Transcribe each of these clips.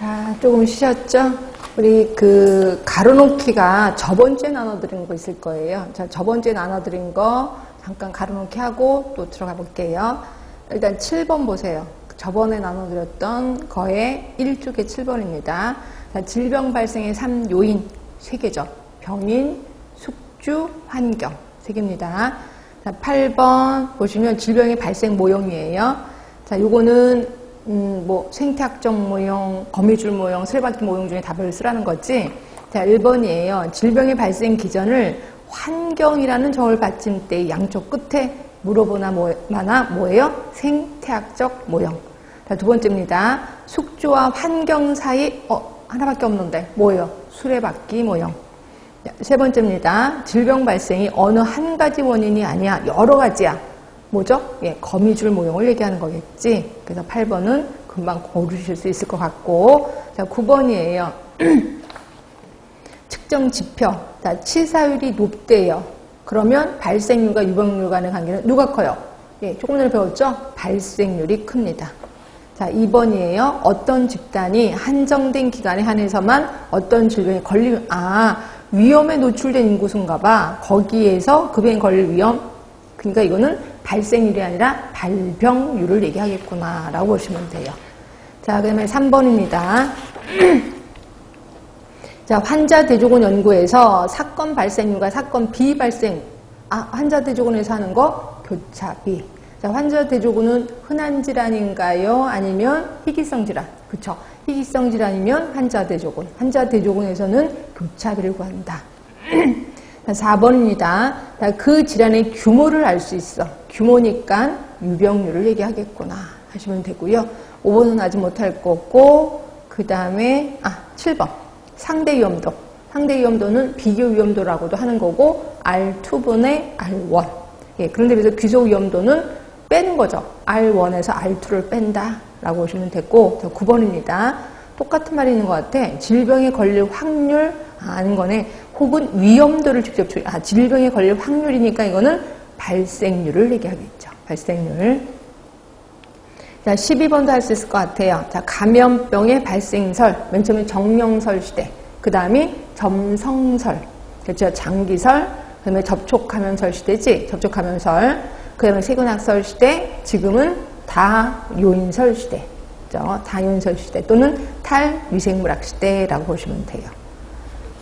자, 조금 쉬셨죠? 우리 그 가로놓기가 저번 주에 나눠드린 거 있을 거예요. 자, 저번 주에 나눠드린 거 잠깐 가로놓기 하고 또 들어가 볼게요. 일단 7번 보세요. 저번에 나눠드렸던 거의 1쪽의 7번입니다. 자, 질병 발생의 3요인 3개죠. 병인, 숙주, 환경 3개입니다. 자, 8번 보시면 질병의 발생 모형이에요. 자, 요거는 음, 뭐 생태학적 모형, 거미줄 모형, 수레바퀴 모형 중에 답을 쓰라는 거지. 자, 1번이에요. 질병의 발생 기전을 환경이라는 정을 받침대 양쪽 끝에 물어보나 뭐, 마나 뭐예요? 생태학적 모형. 자, 두 번째입니다. 숙주와 환경 사이 어, 하나밖에 없는데 뭐예요? 수레바퀴 모형. 세 번째입니다. 질병 발생이 어느 한 가지 원인이 아니야. 여러 가지야. 뭐죠? 예, 거미줄 모형을 얘기하는 거겠지. 그래서 8번은 금방 고르실 수 있을 것 같고. 자, 9번이에요. 측정 지표. 자, 치사율이 높대요. 그러면 발생률과 유병률 간의 관계는 누가 커요? 예, 조금 전에 배웠죠? 발생률이 큽니다. 자, 2번이에요. 어떤 집단이 한정된 기간에 한해서만 어떤 질병에 걸리면, 아, 위험에 노출된 인구수인가 봐. 거기에서 그 병에 걸릴 위험. 그러니까 이거는 발생률이 아니라 발병률을 얘기하겠구나. 라고 보시면 돼요. 자, 그 다음에 3번입니다. 자, 환자 대조군 연구에서 사건 발생률과 사건 비발생, 아, 환자 대조군에서 하는 거 교차비. 자, 환자 대조군은 흔한 질환인가요? 아니면 희귀성 질환? 그쵸. 희귀성 질환이면 환자 대조군. 환자 대조군에서는 교차비를 구한다. 자, 4번입니다. 자, 그 질환의 규모를 알 수 있어. 규모니까 유병률을 얘기하겠구나 하시면 되고요. 5번은 아직 못할 거고, 그 다음에, 아, 7번. 상대 위험도. 상대 위험도는 비교 위험도라고도 하는 거고, R2분의 R1. 예, 그런데 그래서 귀속 위험도는 빼는 거죠. R1에서 R2를 뺀다. 라고 보시면 됐고, 9번입니다. 똑같은 말이 있는 것 같아. 질병에 걸릴 확률, 아, 아는 거네. 혹은 위험도를 직접, 주, 아, 질병에 걸릴 확률이니까 이거는 발생률을 얘기하겠죠. 발생률. 자, 12번도 할 수 있을 것 같아요. 자, 감염병의 발생설. 맨 처음에 정령설 시대. 그 다음이 점성설. 그렇죠. 장기설. 그 다음에 접촉감염설 시대지. 접촉감염설. 그 다음에 세균학설 시대. 지금은 다요인설 시대. 그렇죠? 다요인설 시대. 또는 탈위생물학 시대라고 보시면 돼요.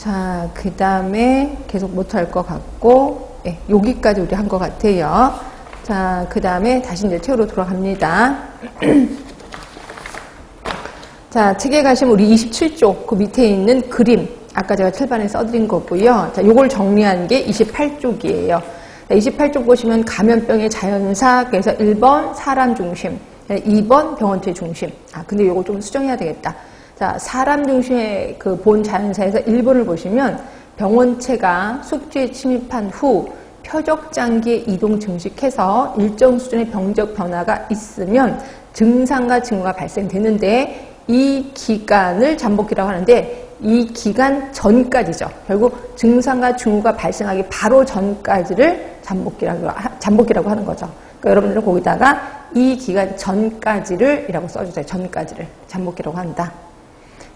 자, 그 다음에 계속 못할 것 같고, 예, 여기까지 우리 한 것 같아요. 자, 그 다음에 다시 이제 책으로 돌아갑니다. 자, 책에 가시면 우리 27쪽 그 밑에 있는 그림, 아까 제가 칠판에 써드린 거고요. 자, 요걸 정리한 게 28쪽이에요. 28쪽 보시면 감염병의 자연사, 그래서 1번 사람 중심, 2번 병원체 중심. 아, 근데 요거 좀 수정해야 되겠다. 자, 사람 중심의 그 본 자연사에서 1번을 보시면 병원체가 숙주에 침입한 후 표적 장기의 이동 증식해서 일정 수준의 병적 변화가 있으면 증상과 징후가 발생되는데 이 기간을 잠복기라고 하는데 이 기간 전까지죠. 결국 증상과 징후가 발생하기 바로 전까지를 잠복기라고, 잠복기라고 하는 거죠. 그러니까 여러분들은 거기다가 이 기간 전까지를 이라고 써주세요. 전까지를 잠복기라고 한다.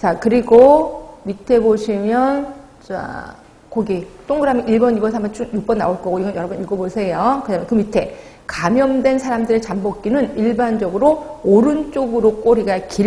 자, 그리고 밑에 보시면, 자, 거기 동그라미 1번, 2번, 3번, 6번 나올 거고, 이건 여러분 읽어보세요. 그 다음에 그 밑에 감염된 사람들의 잠복기는 일반적으로 오른쪽으로 꼬리가 길